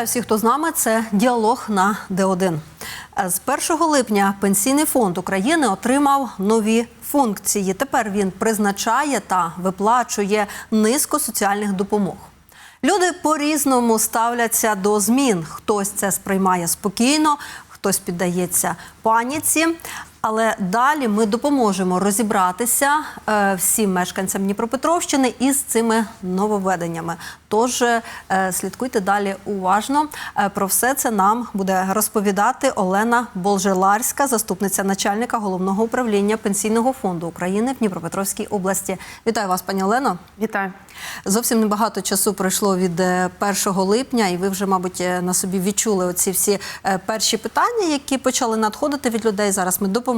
Вітаю всіх, хто з нами. Це діалог на Д1. З 1 липня Пенсійний фонд України отримав нові функції. Тепер він призначає та виплачує низку соціальних допомог. Люди по-різному ставляться до змін. Хтось це сприймає спокійно, хтось піддається паніці. Але далі ми допоможемо розібратися е, всім мешканцям Дніпропетровщини із цими нововведеннями. Тож е, слідкуйте далі уважно. Е, про все це нам буде розповідати Олена Болжеларська, заступниця начальника головного управління пенсійного фонду України в Дніпропетровській області. Вітаю вас, пані Олено. Вітаю. Зовсім небагато часу пройшло від е, 1 липня, і ви вже, мабуть, на собі відчули оці всі перші питання, які почали надходити від людей. Зараз ми допоможемо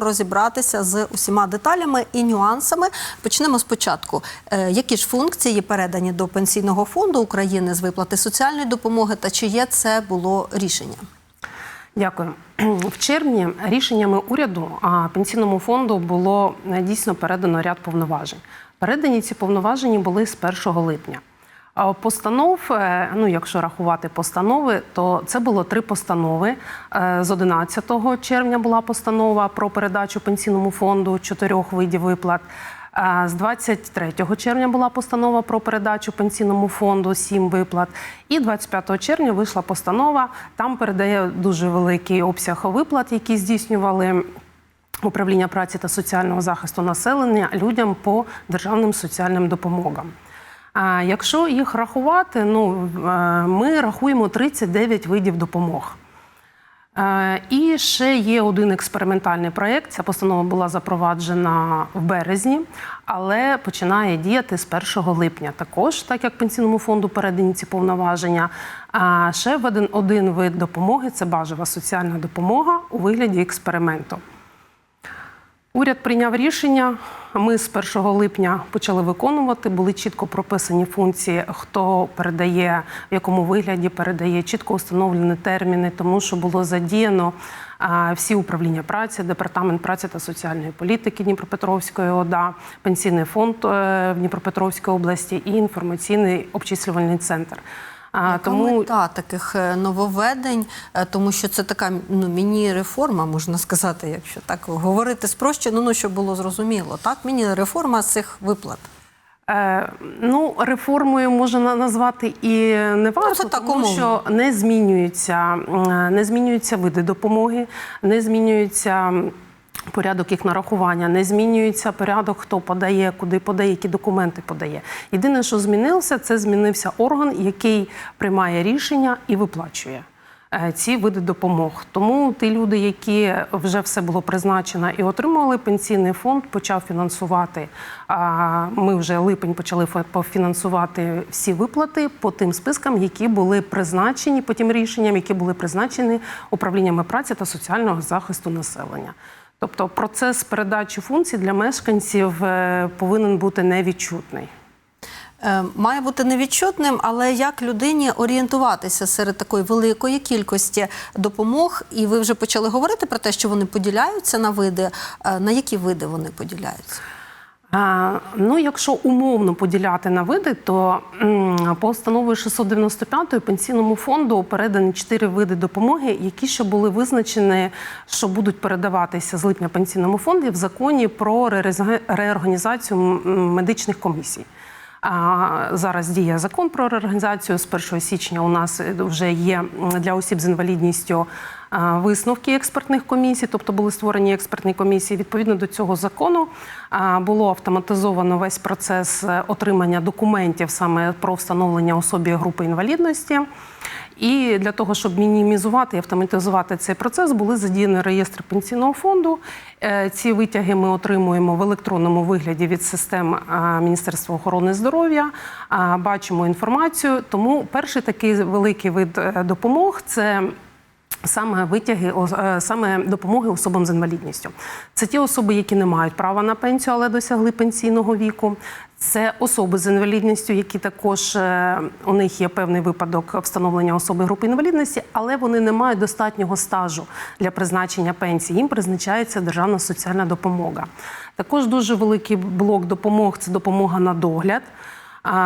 розібратися з усіма деталями і нюансами. Почнемо спочатку. Е, Які ж функції передані до пенсійного фонду України з виплати соціальної допомоги, та чиє це було рішення? Дякую. В червні рішеннями уряду пенсійному фонду було е, дійсно передано ряд повноважень. Передані ці повноваження були з 1 липня. Постанов, е, ну якщо рахувати постанови, то це було три постанови. Е, З 11 червня була постанова про передачу пенсійному фонду чотирьох видів виплат. Е, З 23 червня була постанова про передачу пенсійному фонду сім виплат. І 25 червня вийшла постанова. Там передає дуже великий обсяг виплат, які здійснювали. Управління праці та соціального захисту населення людям по державним соціальним допомогам. А якщо їх рахувати, ну е, ми рахуємо 39 видів допомог. Е, І ще є один експериментальний проєкт. Ця постанова була запроваджена в березні, але починає діяти з 1 липня. Також, так як пенсійному фонду передані ці повноваження. Ще в один, один вид допомоги це базова соціальна допомога у вигляді експерименту. Уряд прийняв рішення. Ми з 1 липня почали виконувати. Були чітко прописані функції, хто передає, в якому вигляді передає, чітко встановлені терміни, тому що було задіяно всі управління праці, департамент праці та соціальної політики Дніпропетровської ОДА, пенсійний фонд е, в Дніпропетровській області і інформаційний обчислювальний центр. А, Яка мета таких е, нововведень, Е, тому що це така ну, міні-реформа, можна сказати, якщо так говорити спрощено, ну щоб було зрозуміло. Так, міні-реформа з цих виплат. Е, ну, реформою можна назвати і не варто, це так тому що не змінюються, не змінюються види допомоги, не змінюється. Порядок їх нарахування не змінюється. Порядок, хто подає, куди подає, які документи подає. Єдине, що змінилося, це змінився орган, який приймає рішення і виплачує е, ці види допомог. Тому ті люди, які вже все було призначено і отримували пенсійний фонд, почав фінансувати. Ми вже липень почали пофінансувати всі виплати по тим спискам, які були призначені, по тим рішенням, які були призначені управліннями праці та соціального захисту населення. Тобто процес передачі функцій для мешканців е, повинен бути невідчутний. Е, Має бути невідчутним, але як людині орієнтуватися серед такої великої кількості допомог? І ви вже почали говорити про те, що вони поділяються на види. Е, На які види вони поділяються? Ну, якщо умовно поділяти на види, то по установі 695 пенсійному фонду передані чотири види допомоги, які ще були визначені, що будуть передаватися з липня пенсійному фонду в законі про реорганіза- реорганізацію медичних комісій. Зараз діє закон про реорганізацію. З 1 січня у нас вже є для осіб з інвалідністю висновки експертних комісій, тобто були створені експертні комісії. Відповідно до цього закону було автоматизовано весь процес е, отримання документів саме про встановлення особі групи інвалідності. І для того, щоб мінімізувати і автоматизувати цей процес, були задіяні реєстри пенсійного фонду. Е, Ці витяги ми отримуємо в електронному вигляді від систем е, Міністерства охорони здоров'я. Бачимо інформацію. Тому перший такий великий вид е, допомог це. Саме витяги, саме допомоги особам з інвалідністю. Це ті особи, які не мають права на пенсію, але досягли пенсійного віку. Це особи з інвалідністю, які також е, у них є певний випадок встановлення особи групи інвалідності, але вони не мають достатнього стажу для призначення пенсії. Їм призначається державна соціальна допомога. Також дуже великий блок допомог це допомога на догляд.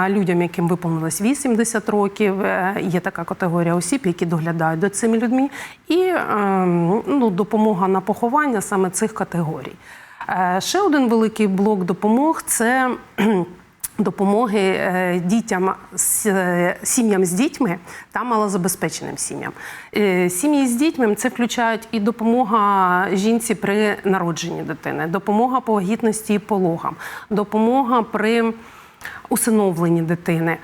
людям, яким виповнилось 80 років. Е, Є така категорія осіб, які доглядають за цими людьми, і ем, ну, допомога на поховання саме цих категорій. Е, Ще один великий блок допомог це. Допомоги е, дітям е, сім'ям з дітьми та малозабезпеченим сім'ям. Сім'ї з дітьми це включають і допомога жінці при народженні дитини, допомога по вагітності і пологам, допомога при усиновленні дитини,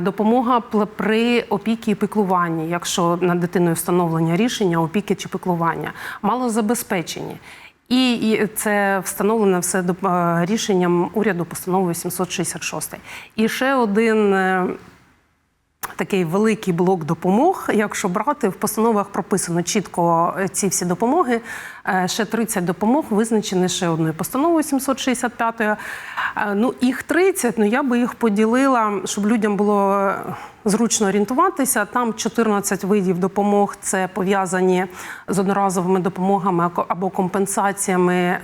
допомога при опіці і піклуванні, якщо над дитиною встановлення рішення опіки чи піклування, малозабезпечені. І, і це встановлено все е, рішенням уряду постанови 866. І ще один е, такий великий блок допомог. Якщо брати, в постановах прописано чітко е, ці всі допомоги. Е, Ще 30 допомог визначені ще одною постановою 765. Е, Ну, їх 30, ну я би їх поділила, щоб людям було зручно орієнтуватися. Там 14 видів допомог це пов'язані з одноразовими допомогами або компенсаціями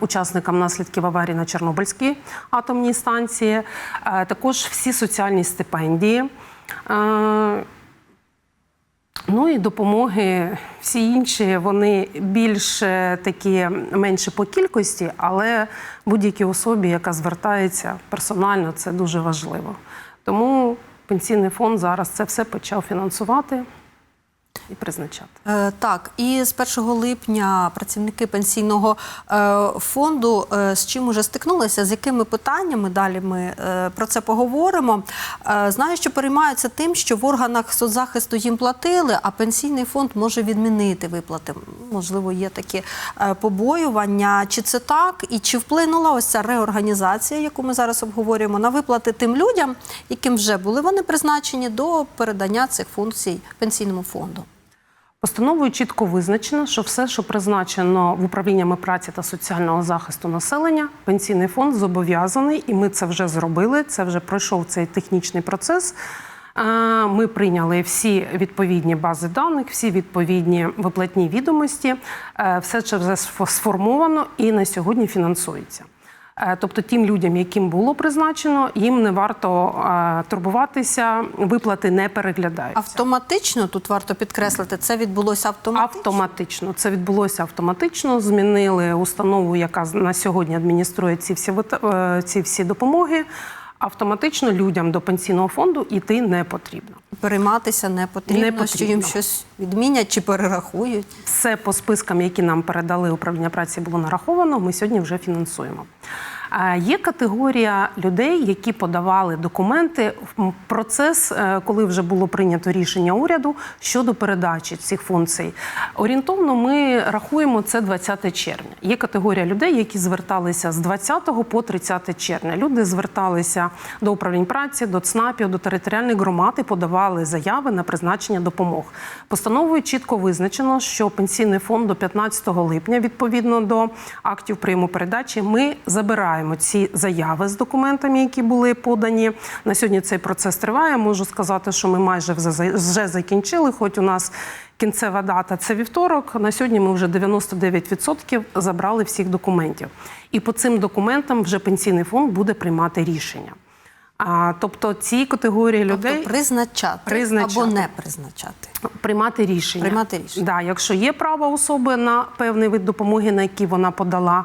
учасникам наслідків аварії на Чорнобильській атомній станції. Також всі соціальні стипендії. Ну і допомоги, всі інші, вони більш такі менші по кількості, але будь-якій особі, яка звертається персонально, це дуже важливо. Тому пенсійний фонд зараз це все почав фінансувати і призначати. Е, Так, і з 1 липня працівники пенсійного е, фонду е, з чим уже стикнулися, з якими питаннями далі ми про це поговоримо. Знаю, що переймаються тим, що в органах соцзахисту їм платили, а пенсійний фонд може відмінити виплати. Можливо, є такі побоювання. Чи це так? І чи вплинула ось ця реорганізація, яку ми зараз обговорюємо, на виплати тим людям, яким вже були вони призначені до передання цих функцій пенсійному фонду? Постановою чітко визначено, що все, що призначено в управліннями праці та соціального захисту населення, пенсійний фонд зобов'язаний, і ми це вже зробили. Це вже пройшов цей технічний процес. Ми прийняли всі відповідні бази даних, всі відповідні виплатні відомості. Е, Все це вже сфо- сформовано і на сьогодні фінансується. Е, Тобто тим людям, яким було призначено, їм не варто е, турбуватися, виплати не переглядаються. Автоматично тут варто підкреслити, це відбулося автоматично. Автоматично це відбулося автоматично. Змінили установу, яка на сьогодні адмініструє ці всі е, ці всі допомоги. Автоматично людям до пенсійного фонду йти не потрібно. Перейматися не потрібно, Не що їм щось відмінять чи перерахують. Все по спискам, які нам передали управління праці, було нараховано. Ми сьогодні вже фінансуємо. Є категорія людей, які подавали документи в процес, е, коли вже було прийнято рішення уряду щодо передачі цих функцій. Орієнтовно ми рахуємо це 20 червня. Є категорія людей, які зверталися з 20 по 30 червня. Люди зверталися до управлінь праці, до ЦНАПів, до територіальних громад і подавали заяви на призначення допомог. Постановою чітко визначено, що пенсійний фонд до 15 липня, відповідно до актів прийому передачі, ми забираємо ці заяви з документами, які були подані. На сьогодні цей процес триває. Можу сказати, що ми майже вже вже закінчили, хоч у нас. Кінцева дата це вівторок. На сьогодні ми вже 99% забрали всіх документів. І по цим документам вже пенсійний фонд буде приймати рішення. А, тобто ці категорії людей Тобто призначати, Призначати. або не призначати. приймати рішення. Приймати рішення. Да, якщо є право особи на певний вид допомоги, на який вона подала.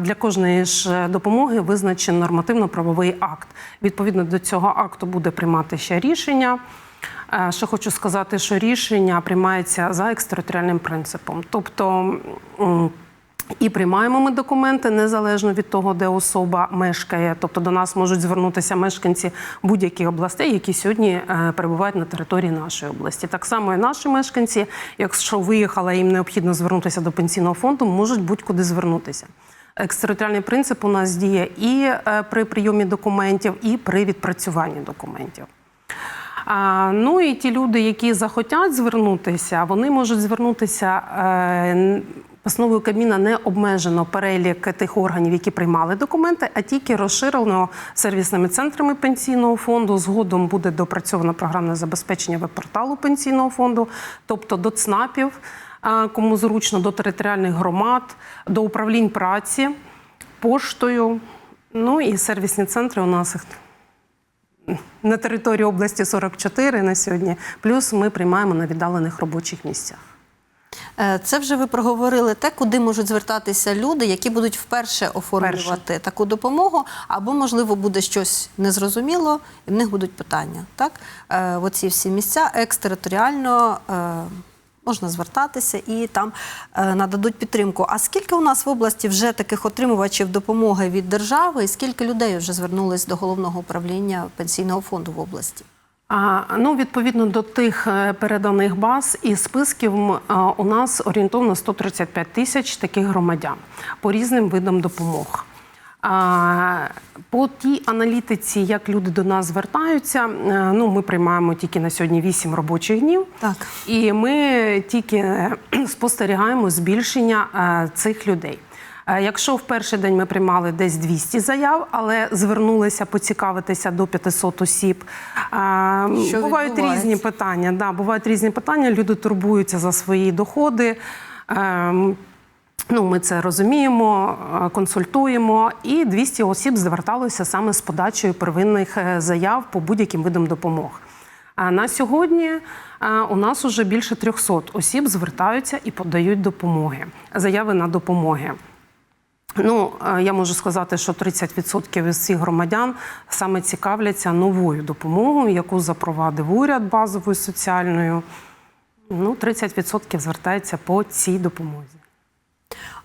Для кожної ж допомоги визначений нормативно-правовий акт. Відповідно до цього акту буде приймати ще рішення. Що Ще хочу сказати, що рішення приймається за екстериторіальним принципом. Тобто і приймаємо ми документи незалежно від того, де особа мешкає. Тобто до нас можуть звернутися мешканці будь-яких областей, які сьогодні е, перебувають на території нашої області. Так само і наші мешканці, якщо виїхала, їм необхідно звернутися до пенсійного фонду, можуть будь-куди звернутися. Екстериторіальний принцип у нас діє і е, при прийомі документів, і при відпрацюванні документів. Ну і ті люди, які захотять звернутися, вони можуть звернутися. Постановою Кабміна не обмежено перелік тих органів, які приймали документи, а тільки розширено сервісними центрами пенсійного фонду. Згодом буде допрацьовано програмне забезпечення веб-порталу пенсійного фонду, тобто до ЦНАПів, кому зручно, до територіальних громад, до управлінь праці, поштою. Ну і сервісні центри у нас їх на території області 44 на сьогодні. Плюс ми приймаємо на віддалених робочих місцях. Е, Це вже ви проговорили те, куди можуть звертатися люди, які будуть вперше оформлювати таку допомогу, або, можливо, буде щось незрозуміло, і в них будуть питання. Так? Е, Оці всі місця екстериторіально е, можна звертатися і там е, нададуть підтримку. А скільки у нас в області вже таких отримувачів допомоги від держави, і скільки людей вже звернулись до головного управління пенсійного фонду в області? Ну, відповідно до тих е, переданих баз і списків, а, у нас орієнтовно 135 тисяч таких громадян по різним видам допомог. По тій аналітиці, як люди до нас звертаються, е, ну, ми приймаємо тільки на сьогодні 8 робочих днів. Так. І ми тільки е, спостерігаємо збільшення е, цих людей. Е, Якщо в перший день ми приймали десь 200 заяв, але звернулися поцікавитися до 500 осіб. е, Що бувають різні питання. Да, бувають різні питання. Люди турбуються за свої доходи. Ем, Ну, ми це розуміємо, е, консультуємо, і 200 осіб зверталося саме з подачею первинних заяв по будь-яким видам допомог. А на сьогодні у нас уже більше 300 осіб звертаються і подають допомоги, заяви на допомоги. Ну, е, я можу сказати, що 30% із цих громадян саме цікавляться новою допомогою, яку запровадив уряд базовою соціальною. Ну, 30% звертається по цій допомозі.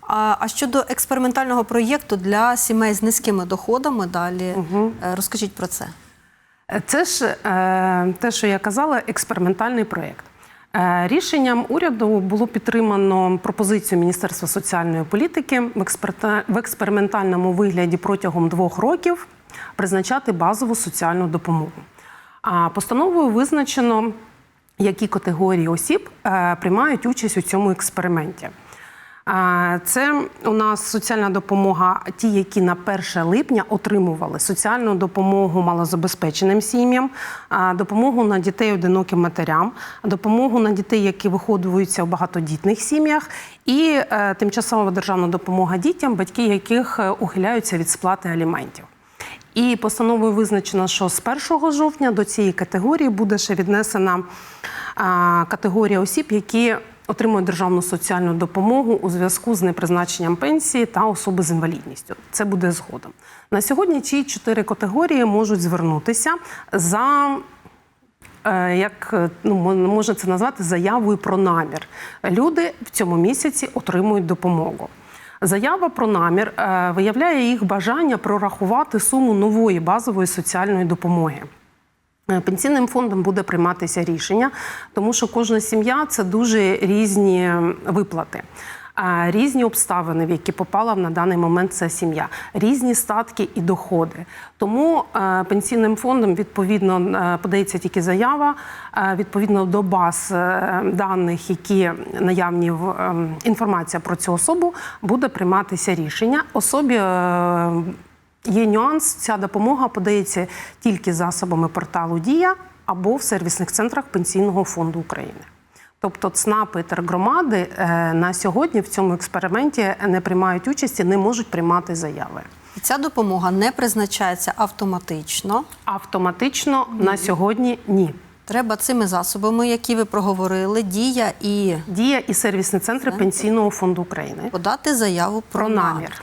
А, а щодо експериментального проєкту для сімей з низькими доходами, далі е, розкажіть про це. Це ж е, те, що я казала, експериментальний проєкт. Е, Рішенням уряду було підтримано пропозицію Міністерства соціальної політики в експериментальному вигляді протягом двох років призначати базову соціальну допомогу. А постановою визначено, які категорії осіб е, приймають участь у цьому експерименті. Це у нас соціальна допомога, ті, які на 1 липня отримували соціальну допомогу малозабезпеченим сім'ям, допомогу на дітей одиноким матерям, допомогу на дітей, які виходуються в багатодітних сім'ях, і е, тимчасова державна допомога дітям, батьки яких е, ухиляються від сплати аліментів. І постановою визначено, що з 1 жовтня до цієї категорії буде ще віднесена категорія осіб, які отримують державну соціальну допомогу у зв'язку з непризначенням пенсії та особи з інвалідністю. Це буде згодом. На сьогодні ці чотири категорії можуть звернутися за е, як е, ну можна це назвати заявою про намір. Люди в цьому місяці отримують допомогу. Заява про намір е, виявляє їх бажання прорахувати суму нової базової соціальної допомоги. Е, Пенсійним фондом буде прийматися рішення, тому що кожна сім'я це дуже різні виплати. Різні обставини, в які попала на даний момент ця сім'я, різні статки і доходи. Тому е, пенсійним фондом відповідно е, подається тільки заява відповідно до баз даних, які наявні в е, інформація про цю особу, буде прийматися рішення. Особі Є нюанс, ця допомога подається тільки засобами порталу Дія або в сервісних центрах Пенсійного фонду України. Тобто ЦНАПи тергромади е, на сьогодні в цьому експерименті не приймають участі, не можуть приймати заяви. І Ця допомога не призначається автоматично. Автоматично на сьогодні ні. Треба цими засобами, які ви проговорили, дія і Дія і сервісні центри Пенсійного фонду України. подати заяву про, про намір.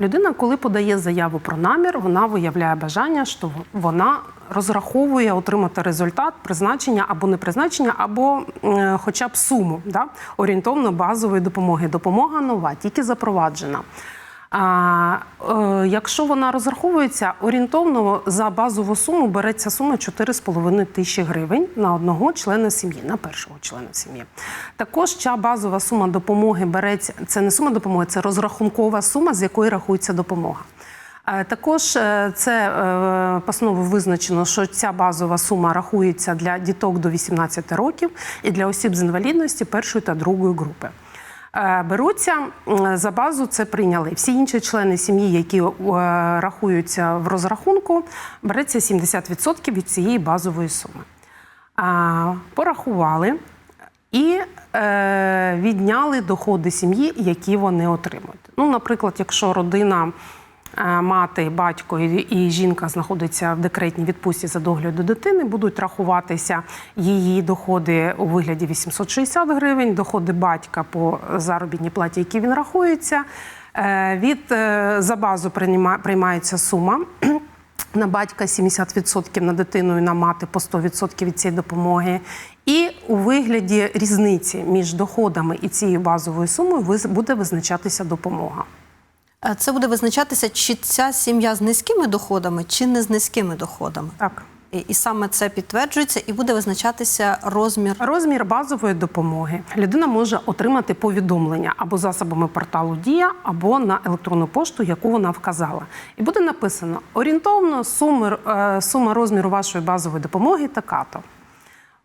Людина, коли подає заяву про намір, вона виявляє бажання, що вона розраховує отримати результат призначення або не призначення, або е, хоча б суму да, орієнтовно базової допомоги. Допомога нова, тільки запроваджена. А, е, якщо вона розраховується, орієнтовно за базову суму береться сума 4,5 тисячі гривень на одного члена сім'ї, на першого члена сім'ї. Також ця базова сума допомоги береться. Це не сума допомоги, це розрахункова сума, з якої рахується допомога. Е, Також е, це е, постановою визначено, що ця базова сума рахується для діток до 18 років і для осіб з інвалідності першої та другої групи. Е, Беруться за базу, це прийняли. Всі інші члени сім'ї, які е, рахуються в розрахунку, береться 70% від цієї базової суми. Порахували і е, відняли доходи сім'ї, які вони отримують. Ну, наприклад, якщо родина мати, батько і, жінка знаходиться в декретній відпустці за догляду дитини, будуть рахуватися її доходи у вигляді 860 гривень, доходи батька по заробітній платі, які він рахується. Е, Від е, за базу прийма- приймається сума. На батька 70%, на дитину і на мати по 100% від цієї допомоги. І у вигляді різниці між доходами і цією базовою сумою буде визначатися допомога. Е, Це буде визначатися, чи ця сім'я з низькими доходами, чи не з низькими доходами. Так. І, і саме це підтверджується, і буде визначатися розмір. Розмір базової допомоги людина може отримати повідомлення або засобами порталу Дія, або на електронну пошту, яку вона вказала. І буде написано орієнтовно сума, е, сума розміру вашої базової допомоги така-то.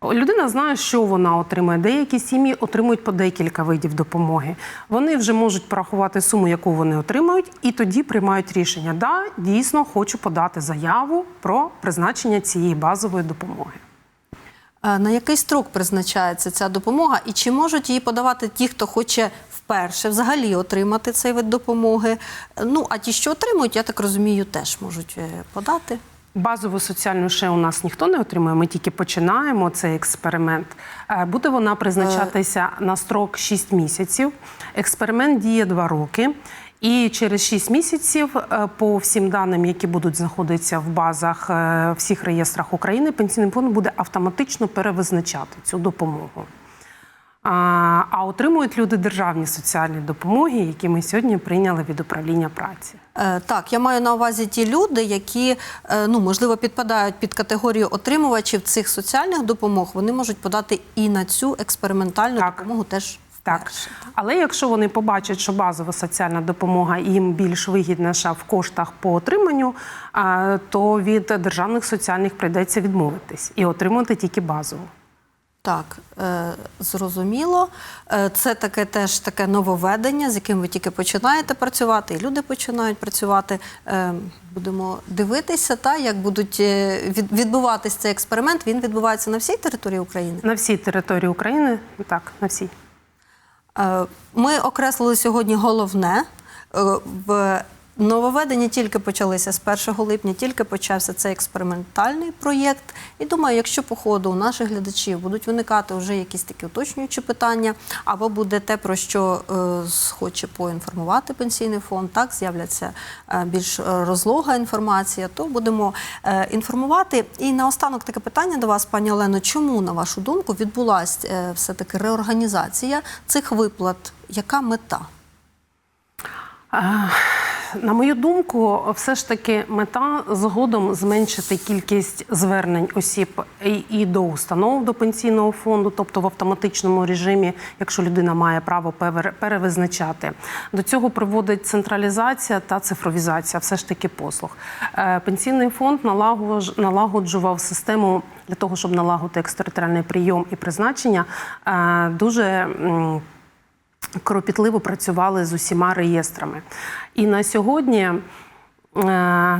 Людина знає, що вона отримує. Деякі сім'ї отримують по декілька видів допомоги. Вони вже можуть порахувати суму, яку вони отримають, і тоді приймають рішення. Да, дійсно хочу подати заяву про призначення цієї базової допомоги. Е, На який строк призначається ця допомога, і чи можуть її подавати ті, хто хоче вперше взагалі отримати цей вид допомоги? Е, Ну а ті, що отримують, я так розумію, теж можуть е, подати. Базову соціальну ще у нас ніхто не отримує. Ми тільки починаємо цей експеримент. Е, Буде вона призначатися на строк 6 місяців. Експеримент діє 2 роки. І через 6 місяців, е, по всім даним, які будуть знаходитися в базах е, всіх реєстрах України, пенсійний фонд буде автоматично перевизначати цю допомогу. А, а отримують люди державні соціальні допомоги, які ми сьогодні прийняли від управління праці. Е, Так, я маю на увазі ті люди, які е, ну можливо підпадають під категорію отримувачів цих соціальних допомог. Вони можуть подати і на цю експериментальну Так. допомогу теж Так, але якщо вони побачать, що базова соціальна допомога їм більш вигідніша в коштах по отриманню, то від державних соціальних прийдеться відмовитись і отримати тільки базову. Так, е, зрозуміло. Е, це таке теж таке нововведення, з яким ви тільки починаєте працювати, і люди починають працювати. Е, будемо дивитися, та як будуть від, відбуватись цей експеримент. Він відбувається на всій території України. На всій території України, так, на всій. Е, Ми окреслили сьогодні головне. В нововведення тільки почалися з 1 липня, тільки почався цей експериментальний проєкт. І думаю, якщо по ходу у наших глядачів будуть виникати вже якісь такі уточнюючі питання, або буде те, про що е, хоче поінформувати пенсійний фонд, так з'являться е, більш розлога інформація, то будемо е, інформувати. І наостанок таке питання до вас, пані Олено, чому, на вашу думку, відбулася е, все-таки реорганізація цих виплат? Яка мета? Е, На мою думку, все ж таки мета згодом зменшити кількість звернень осіб і, до установ до пенсійного фонду, тобто в автоматичному режимі, якщо людина має право перевизначати. До цього приводить централізація та цифровізація, все ж таки послуг. Е, Пенсійний фонд налагодж- налагоджував систему для того, щоб налагодити екстериторіальний прийом і призначення. е, Дуже кропітливо працювали з усіма реєстрами. І на сьогодні, е,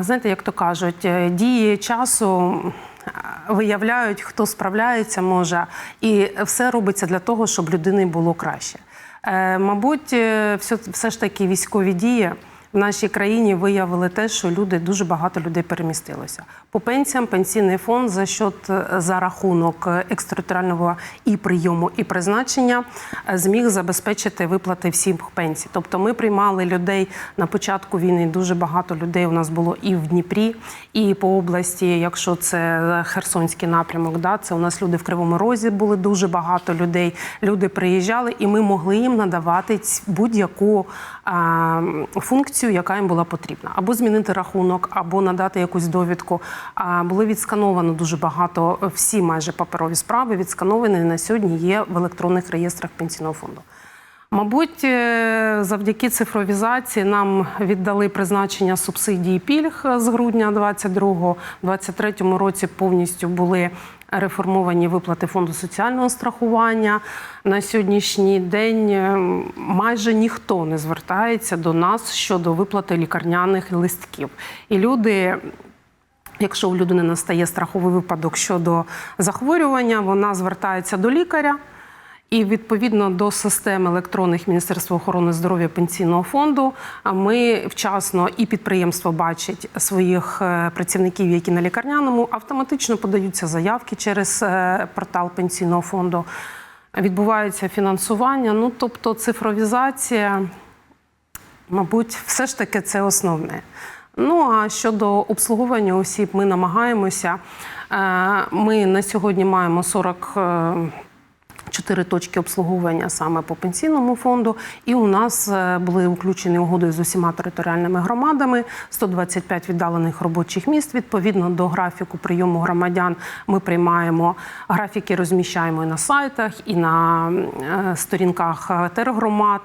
знаєте, як то кажуть, е, дії часу е, виявляють, хто справляється може, і все робиться для того, щоб людині було краще. Мабуть, все, все ж таки військові дії. В нашій країні виявили те, що люди дуже багато людей перемістилося. По пенсіям пенсійний фонд за счет е, за рахунок е, і прийому, і призначення е, зміг забезпечити виплати всіх пенсій. Тобто ми приймали людей на початку війни. Дуже багато людей у нас було і в Дніпрі, і по області, якщо це Херсонський напрямок, да, це у нас люди в Кривому Розі були дуже багато людей. Люди приїжджали, і ми могли їм надавати будь-яку функцію, яка їм була потрібна, або змінити рахунок, або надати якусь довідку. Були відскановано дуже багато всі майже паперові справи. Відскановані на сьогодні є в електронних реєстрах пенсійного фонду. Мабуть, е, завдяки цифровізації нам віддали призначення субсидій і пільг з грудня 22-го. У 23-му році повністю були реформовані виплати фонду соціального страхування. На сьогоднішній день е, майже ніхто не звертається до нас щодо виплати лікарняних листків. І люди Якщо у людини настає страховий випадок щодо захворювання, вона звертається до лікаря. І відповідно до системи електронних Міністерства охорони здоров'я пенсійного фонду ми вчасно і підприємство бачить своїх е, працівників, які на лікарняному, автоматично подаються заявки через е, портал пенсійного фонду. Відбувається фінансування. Ну тобто цифровізація, мабуть, все ж таки це основне. Ну а щодо обслуговування осіб, ми намагаємося. Е, Ми на сьогодні маємо 40 е, чотири точки обслуговування саме по пенсійному фонду. І у нас е, були включені угоди з усіма територіальними громадами, 125 віддалених робочих місць. Відповідно до графіку прийому громадян, ми приймаємо графіки, розміщаємо і на сайтах, і на е, сторінках е, тергромад.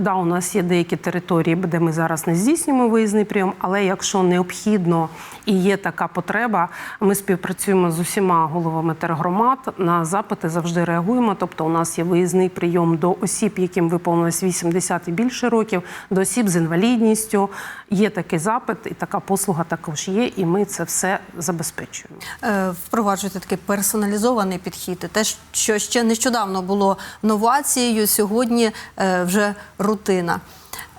Да, у нас є деякі території, де ми зараз не здійснюємо виїзний прийом, але якщо необхідно і є така потреба, ми співпрацюємо з усіма головами тергромад. На запити завжди реагуємо. Тобто, у нас є виїзний прийом до осіб, яким виповнилось 80 і більше років, до осіб з інвалідністю. Є такий запит, і така послуга також є, і ми це все забезпечуємо. Е, Впроваджуєте такий персоналізований підхід. Те, що ще нещодавно було новацією, сьогодні е, вже рутина.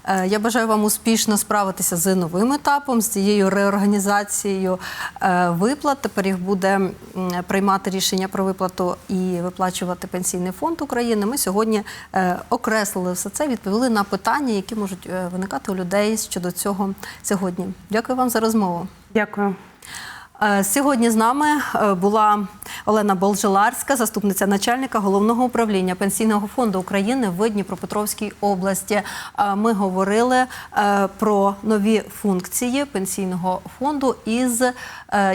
Е, Я бажаю вам успішно справитися з новим етапом, з цією реорганізацією е, виплат. Тепер їх буде приймати рішення про виплату і виплачувати Пенсійний фонд України. Ми сьогодні е, окреслили все це, відповіли на питання, які можуть виникати у людей щодо цього сьогодні. Дякую вам за розмову. Дякую. Сьогодні з нами була Олена Болжеларська, заступниця начальника головного управління Пенсійного фонду України в Дніпропетровській області. Е, Ми говорили е, про нові функції пенсійного фонду, із, е,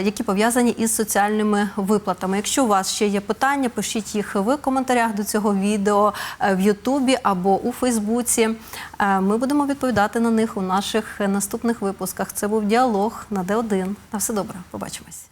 які пов'язані із соціальними виплатами. Якщо у вас ще є питання, пишіть їх в коментарях до цього відео в Ютубі або у Фейсбуці. Ми будемо відповідати на них у наших наступних випусках. Це був діалог на Д1. На все добре, побачимось.